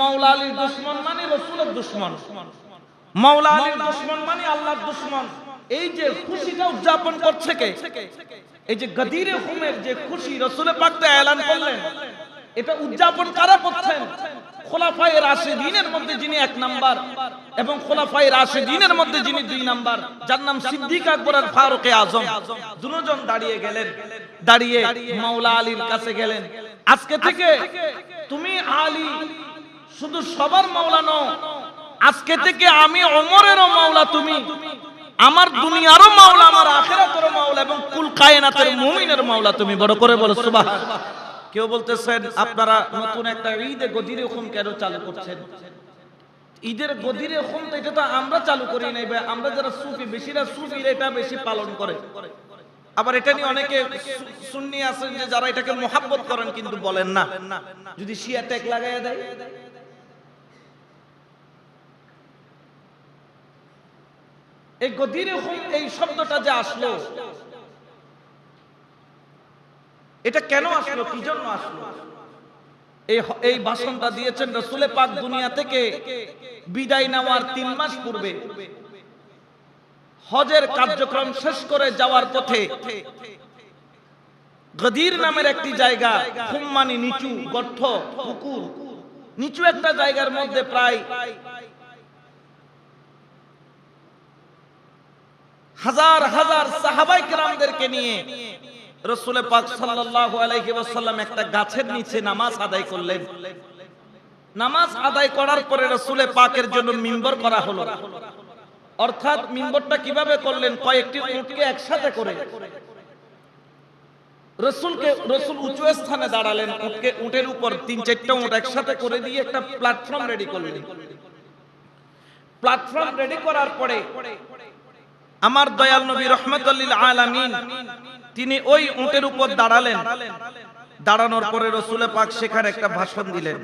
মাওলা আলীর দুশ্মন মানে রসুলের দুশ্মন। মাওলা আলীর দুশ্মন মানে আল্লাহর দুশ্মন। এই যে খুশিটা উদযাপন করছে কে? এই যে গদিরে হুমের যে খুশি এলান করলেন। এটা উদযাপন কারা করছেন? খোলাফায়ে রাশিদিনের মধ্যে যিনি এক নাম্বার এবং খোলাফায়ে রাশিদিনের মধ্যে যিনি দুই নাম্বার, যার নাম সিদ্দিক আকবর আর ফারুক আজম। দুজন দাঁড়িয়ে গেলেন, দাঁড়িয়ে মাওলা আলীর কাছে গেলেন। আজকে থেকে তুমি আলী শুধু সবার মাওলা নও, আজকে থেকে আমি ওমরেরও মাওলা তুমি, আমার দুনিয়ারও মাওলা, আমার আখেরাতেরও মাওলা এবং কুল কায়নাতের মুমিনের মাওলা তুমি। বড় করে বলো, সুবহান। কেউ বলতেছেন, আপনারা নতুন একটা ঈদে গদিরে হুকুম কেন চালু করছেন? ঈদের গদিরে হুকুম তো এটা তো আমরা চালু করি নাই ভাই, আমরা যারা সুফি, বেশিরা সুফি এটা বেশি পালন করে। আবার এটা নিয়ে অনেকে সুন্নি আছেন যে যারা এটাকে মোহাব্বত করেন কিন্তু বলেন না। যদি শিয়া ট্যাগ লাগাইয়া দেয়? এই গদিরে হুকুম এই শব্দটা যে আসলো এটা কেন আসলো? কি জন্য আসলো? এই এই ভাষণটা দিয়েছেন রসুলে পাক দুনিয়া থেকে বিদায় নেওয়ার তিন মাস পূর্বে। হজের কার্যক্রম শেষ করে যাওয়ার পথে গদির নামের একটি জায়গা হুম্মানি নিচু গর্ত পুকুর। নিচু একটা জায়গার মধ্যে প্রায় হাজার হাজার সাহাবাই কেরামদেরকে নিয়ে রসুল পাক সাল্লাল্লাহু একটা গাছের নিচে নামাজ আদায় করলেন। নামাজ আদায় করার পরে রসুল পাকের জন্য মিম্বর করা হলো। অর্থাৎ মিম্বরটা কীভাবে করলেন? কয়েকটি উটকে একসাথে করে। রসুলকে, রসুল উঁচু স্থানে দাঁড়ালেন, উটকে, উটের উপর তিন চারটা উট একসাথে করে দিয়ে একটা প্ল্যাটফর্ম রেডি করলেন। প্ল্যাটফর্ম রেডি করার পরে আমার দয়াল নবী রহমতুল্লিল আলামিন, তিনি ওই উটের উপর দাঁড়ালেন। দাঁড়ানোর পরে রসুলে পাক সেখানে একটা ভাষণ দিলেন।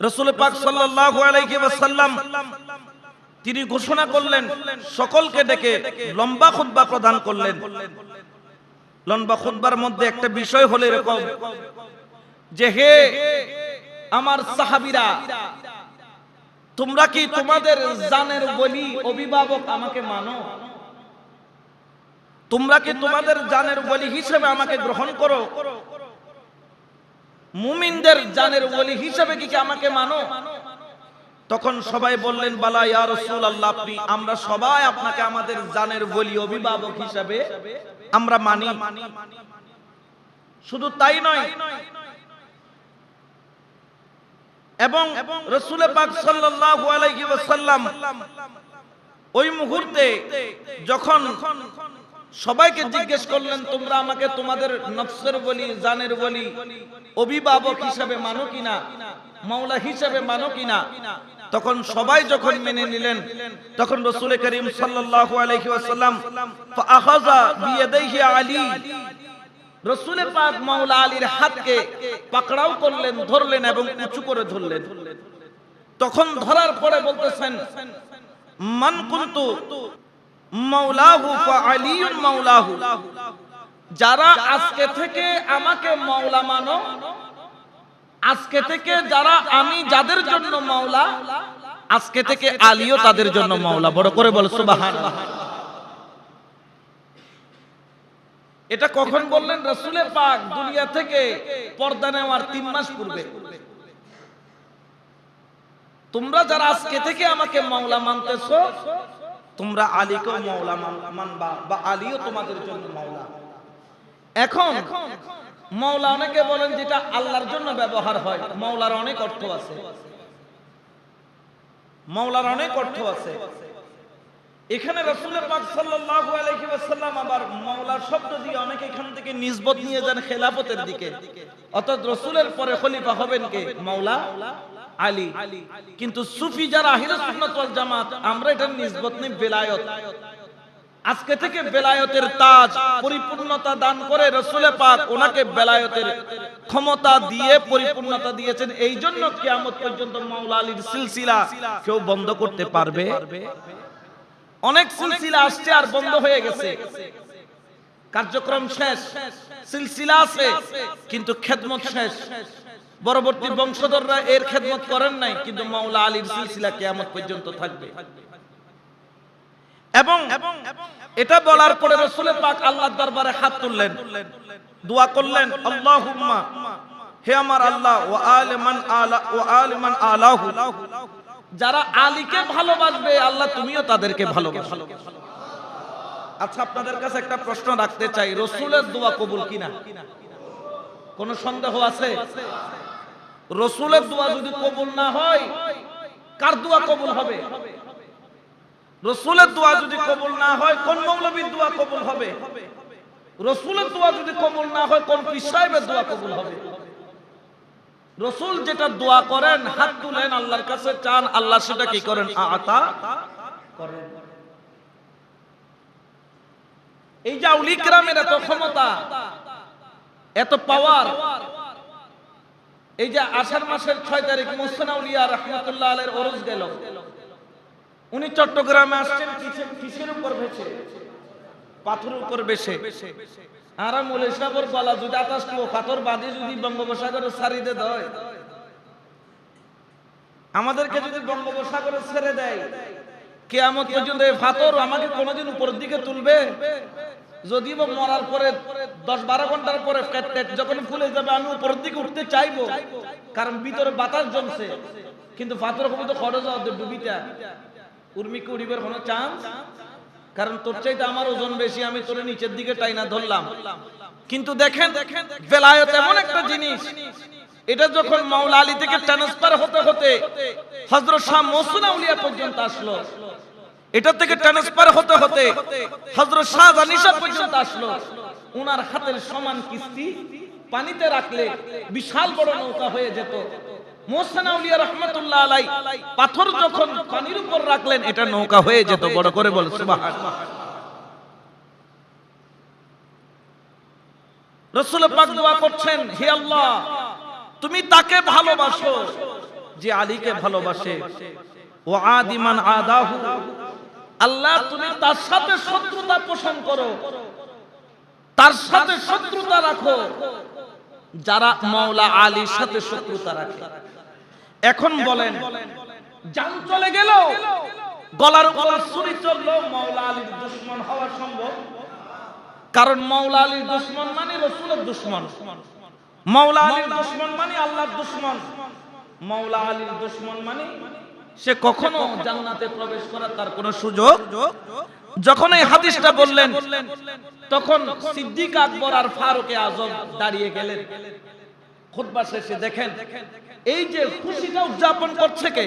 রসুল পাক সাল্লাল্লাহু তিনি ঘোষণা করলেন, সকলকে ডেকে লম্বা খুতবা প্রদান করলেন। লম্বা খুতবার মধ্যে একটা বিষয় হলো এরকম যে, হে আমার সাহাবীরা তোমরা কি তোমাদের জানের বলি অভিভাবক আমাকে মানো? তোমরা কি তোমাদের জানের বলি হিসেবে আমাকে গ্রহণ করো? মুমিনদের জানের বলি হিসেবে কি আমাকে মানো? তখন সবাই বললেন, বালা ইয়া রাসূল আল্লাহ আপনি, আমরা সবাই আপনাকে আমাদের জানের বলি অভিভাবক হিসাবে আমরা মানি। শুধু তাই নয় এবং রসুল পাক সাল্লাল্লাহু ওই মুহূর্তে যখন সবাইকে জিজ্ঞেস করলেন, তোমরা আমাকে তোমাদের নফসের বলি, জানের বলি, অভিভাবক হিসাবে মানো কিনা, মাওলা হিসাবে মানো কিনা? তখন সবাই যখন মেনে নিলেন, তখন রসুল করিম সাল্লাল্লাহু আলী রসুলে পাক মাওলা আলীর হাতকে পাকড়াও করলেন, ধরলেন এবং উঁচু করে ধরলেন। তখন ধরার পরে বলতেছেন, মান কুনতু মাওলাহু ফাআলিয়ুন মাওলাহু? যারা আজকে থেকে আমাকে মাওলা মানো, আজকে থেকে যারা আমি যাদের জন্য মাওলা, আজকে থেকে আলীও তাদের জন্য মাওলা। বড় করে বল, সুবহানাল্লাহ। এটা কখন বললেন রসুলে পাক দুনিয়া থেকে পর্দা নেওয়ার তিন মাস পূর্বে। তোমরা যারা আজকে থেকে আমাকে মাওলা মানতেছ, তোমরা আলীকেও মাওলা মানবা বা আলীও তোমাদের জন্য মাওলা। এখন মাওলা অনেকে বলেন যেটা আল্লাহর জন্য ব্যবহার হয়, মাওলার অনেক অর্থ আছে। মাওলার অনেক অর্থ আছে। এখানে রাসূলের পাক সাল্লাল্লাহু আলাইহি ওয়াসাল্লাম আবার মাওলার শব্দ দিয়ে অনেকে এখান থেকে নিসবত নিয়ে যান খেলাফতের দিকে। অর্থাৎ রাসূলের পরে খলিফা হবেন কে? মাওলা আলী। কিন্তু সুফি যারা, আহলে সুন্নাত ওয়াল জামাত, আমরা এটার নিসবত নেই, বেলায়েত। আজকে থেকে বেলায়েতের তাজ পরিপূর্ণতা দান করে রসুলে পাক ওনাকে বেলায়েতের ক্ষমতা দিয়ে পরিপূর্ণতা দিয়েছেন। এই জন্য কিয়ামত পর্যন্ত মাওলা আলীর সিলসিলা কেউ বন্ধ করতে পারবে? অনেক সিলসিলা আসছে আর বন্ধ হয়ে গেছে। কার্যক্রম শেষ, সিলসিলা আছে, কিন্তু খেদমত শেষ। পরবর্তী বংশধররা এর খেদমত করেন নাই, কিন্তু মাওলা আলীর সিলসিলা কিয়ামত পর্যন্ত থাকবে। এবং এটা বলার পরে রসুলের পাক আল্লাহর দরবারে হাত তুললেন। দোয়া করলেন, আল্লাহুম্মা, হে আমার আল্লাহ ও আলিমান আলা ও আলিমান আলাহু। যারা আলীকে ভালোবাসবে, আল্লাহ তুমিও তাদেরকে ভালোবাসো। আচ্ছা আপনাদের কাছে একটা প্রশ্ন রাখতে চাই। রসুলের দোয়া কবুল কিনা? কোন সন্দেহ আছে? রসুলের দোয়া যদি কবুল না হয়, কার দোয়া কবুল হবে? রসুলের দোয়া যদি কবুল না হয়, কোন মৌলবীর দোয়া কবুল হবে? রসুলের দোয়া যদি কবুল না হয়, কোন পীর দোয়া কবুল হবে? রসুল যেটা দোয়া করেন, হাত তুলেন, আল্লাহর কাছে চান, আল্লাহ সেটা কি করেন? আতা করেন। এই যে আউলি গ্রামের এত ক্ষমতা, এত পাওয়ার এই যে আষাঢ় মাসের ছয় তারিখ, মোহসেন আউলিয়া রহমতুল্লাহ আলের ওরস গেল। উনি চট্টগ্রামে আসছেন কিসের- উপর ভেসে? পাথরের উপর বেশে। গলা যদি আকাশ পাথর বাদে যদি বঙ্গোপসাগরে সারিতে দেয় আমাদেরকে যদি বঙ্গোপসাগরে ছেড়ে দেয়, কেয়ামত পর্যন্ত এই আমাকে কোনোদিন উপরের দিকে তুলবে? যদি মরার পরে দশ বারো ঘণ্টার পরে যখন ফুলে যাবে, আমি উপরের দিকে উঠতে চাইব। কারণ ভিতরে বাতাস জমছে। কিন্তু পাথর হবে তো খরচ হবে ডুবিটা। উর্মিকে উড়িবার কোনো চান্স কারণ তোর চাইতে আমার ওজন বেশি আমি তোর নিচের দিকে টাইনা ধরলাম। কিন্তু দেখেন বেলায়ত এমন একটা জিনিস এটা যখন মাওলা আলী থেকে ট্রান্সফার হতে হতে হযরত শাহ মহসুন আউলিয়া পর্যন্ত আসলো। এটা থেকে ট্রান্সফার হতে হতে হযরত শাহ জানিসা পর্যন্ত আসলো। উনার হাতের সমান কিস্তি পানিতে রাখলে বিশাল বড় নৌকা হয়ে যেত। মোহসেন আউলিয়া রহমতুল্লাহ পাথর যখন পানির উপর রাখলেন, এটা নৌকা হয়ে যেত, বড় করে বল রসুল পাক করছেন, হে আল্লাহ, তুমি তাকে ভালোবাসো, যে আলীকে ভালোবাসে। ও আদিমান আদাহু, আল্লাহ, তুমি তার সাথে শত্রুতা পোষণ করো। তার সাথে শত্রুতা রাখো। যারা মাওলা আলীর সাথে শত্রুতা রাখে। এখন বলেন জান চলে গেল গলার গলার ছুরি চলল মাওলা আলীর দুশ্মন হওয়া সম্ভব। কারণ মাওলা আলীর দুশ্মন মানে রসুলের দুশ্মন। মাওলা আলীর দুশ্মন মানে আল্লাহর দুশ্মন। মাওলা আলীর দুশ্মন মানে সে কখনো জান্নাতে প্রবেশ করার তার কোনো সুযোগ। যখন এই হাদিসটা বললেন তখন সিদ্দিক আকবর আর ফারুকে আজম দাঁড়িয়ে গেলেন। শেষে দেখেন, এই যে খুশিটা উদযাপন করছে কে?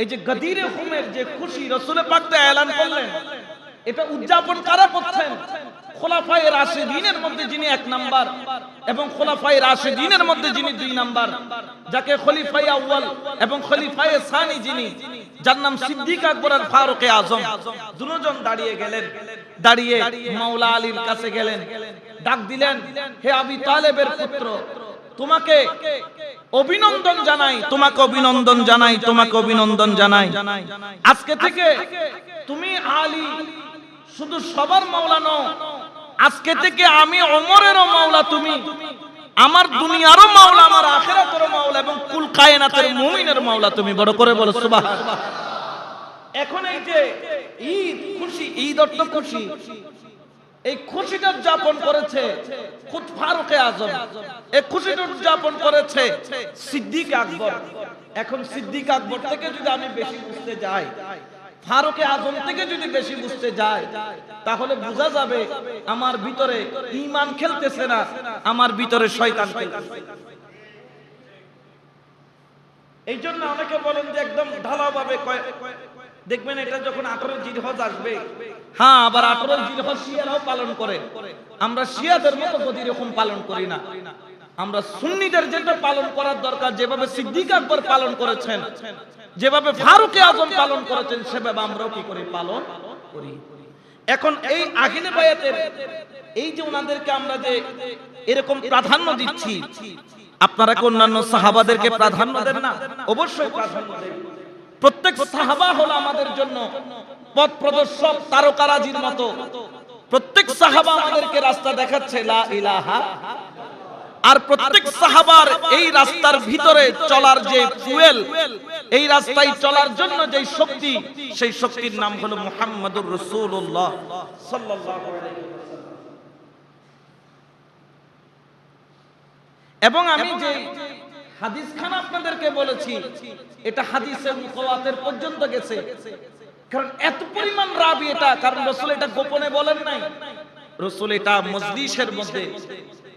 এই যে গদিরে হুমের যে খুশি পাকতে এলান করলেন, এটা উদযাপন কারা করছেন? মধ্যে যিনি এক নাম্বার এবং মধ্যে যিনি দুই নাম্বার, যাকে খলিফায়ে আউয়াল এবং খলিফায়ে সানি যিনি, যার নাম সিদ্দিক আকবর আর ফারুকে আজম। দুজন দাঁড়িয়ে গেলেন, দাঁড়িয়ে মাওলা আলীর কাছে গেলেন, ডাক দিলেন, হে আবি তালেবের পুত্র তোমাকে অভিনন্দন জানাই, তোমাকে অভিনন্দন জানাই, তোমাকে অভিনন্দন জানাই। আজকে থেকে তুমি আলী, শুধু সবার মাওলা নও, আজকে থেকে আমি অমরেরও মাওলা তুমি, আমার দুনিয়ারও মাওলা, আমার আখেরাতেরও মাওলা এবং কুল কায়নাতের মুমিনের মাওলা তুমি। বড় করে বলো, সুবহান। এখন এই যে ঈদ, খুশি, ঈদ অর্থ খুশি। এই খুশিটা উদযাপন করেছে খুদ ফারুকে আজম। এই খুশিটা উদযাপন করেছে সিদ্দিক আকবর। এখন সিদ্দিক আকবর থেকে যদি আমি বেশি বুঝতে যাই, ফারুকে আজম থেকে যদি বেশি বুঝতে যাই, তাহলে বোঝা যাবে আমার ভিতরে ইমান খেলতেছে না, আমার ভিতরে শয়তান খেলতেছে। এই জন্য অনেকে বলেন যে একদম ঢালাভাবে দেখবেন এটা যখন আঠারো জিরহজ আসবে হ্যাঁ আবার আঠারো জিরহজ শিয়ারাও পালন করে। আমরা শিয়াদের মতো গতি এরকম পালন করি না, আমরা সুন্নিদের যেটা পালন করার দরকার, যেভাবে সিদ্দিক আকবর পালন করেছেন, যেভাবে ফারুকে আজম পালন করেছেন, সেভাবে আমরাও কি করি পালন করি। এখন এই আহিলে বায়াতের, এই যে ওনাদেরকে আমরা যে এরকম প্রাধান্য দিচ্ছি, আপনারা কি অন্যান্য সাহাবাদেরকে প্রাধান্য দেন না? অবশ্যই প্রাধান্য দেন। প্রত্যেক সাহাবা হলো আমাদের জন্য পথ প্রদর্শক তারকারাজির মতো। প্রত্যেক সাহাবা আমাদেরকে রাস্তা দেখাচ্ছে, লা ইলাহা। আর প্রত্যেক সাহাবার এই রাস্তার ভিতরে চলার যে ফুয়েল এই রাস্তায় চলার জন্য যে শক্তি, সেই শক্তির নাম হলো মুহাম্মাদুর রাসূলুল্লাহ সাল্লাল্লাহু আলাইহি এবং আমি যে হাদিস খান আপনাদেরকে বলেছি, এটা হাদিসের মুখওয়াতের পর্যন্ত গেছে। কারণ এত পরিমাণ রাবি এটা, কারণ রসুল এটা গোপনে বলেন নাই। রসুল এটা মজলিসের মধ্যে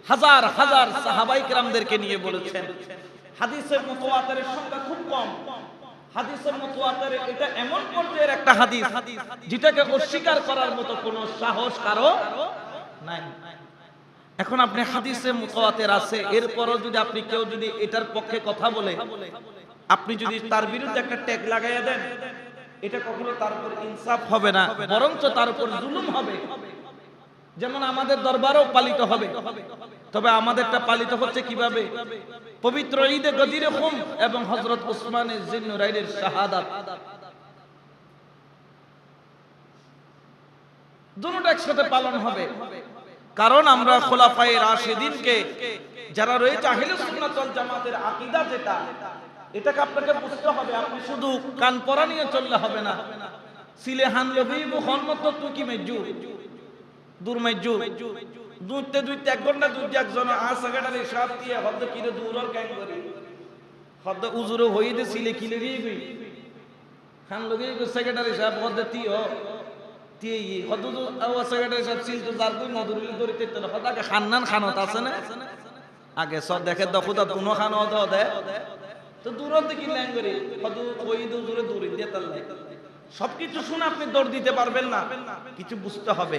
হাজার হাজার সাহাবাই কেরামদেরকে নিয়ে বলেছেন। হাদিসের মুখওয়াতের সংখ্যা খুব কম। হাদিসের এটা এমন পর্যায়ের একটা হাদিস, যেটাকে অস্বীকার করার মতো কোনো সাহস কারও নাই। এখন আপনি হাদিসে মুতাওয়াতের আছে, এরপরও যদি আপনি কেউ যদি এটার পক্ষে কথা বলে, আপনি যদি তার বিরুদ্ধে একটা ট্যাগ লাগাইয়া দেন এটা কখনো তার উপর ইনসাফ হবে না বরঞ্চ তার উপর জুলুম হবে। যেমন আমাদের দরবারও পালিত হবে। তবে আমাদেরটা পালিত হচ্ছে কীভাবে? পবিত্র ঈদে গদিরে হুম এবং হযরত উসমানের জিন্নুরাইনের শাহাদাত। দুটোটা একসাথে পালন হবে। কারণ আমরা খোলাফায়ে রাশেদিনকে যারা রয়েছে আহলে সুন্নাত ওয়াল জামাতের আকীদা যেটা এটাকে আপনাকে বুঝতে হবে, আপনি শুধু কান পরা নিয়ে চললে হবে না। সিলে হান লবি বুখন মত তুই কি মেজু? দূর মেজু। দুইতে দুইতে এক ঘণ্টা দুই একজন আ সেক্রেটারি সব দিয়ে হদ্দ কিরে দূর আর ক্যাং করি। হদ্দ উজুরে হই দে সিলে কিলে গই গই? খান লগে সেক্রেটারি সাহেব, হদ্দ তিও তিয়ে হদ্দ আওয়া সেক্রেটারি সাহেব, সিল তো যার দুই মধুরিল ধরিতে তেল। হদাকে খান্নান খানত আছে না? আগে সব দেখে দখুদা তুনো খানো দে তো দূরত কি ল্যাং কত ওই দূরে দূরে দিয়ে তার সবকিছু শুনে আপনি দৌড় দিতে পারবেন না। কিছু বুঝতে হবে।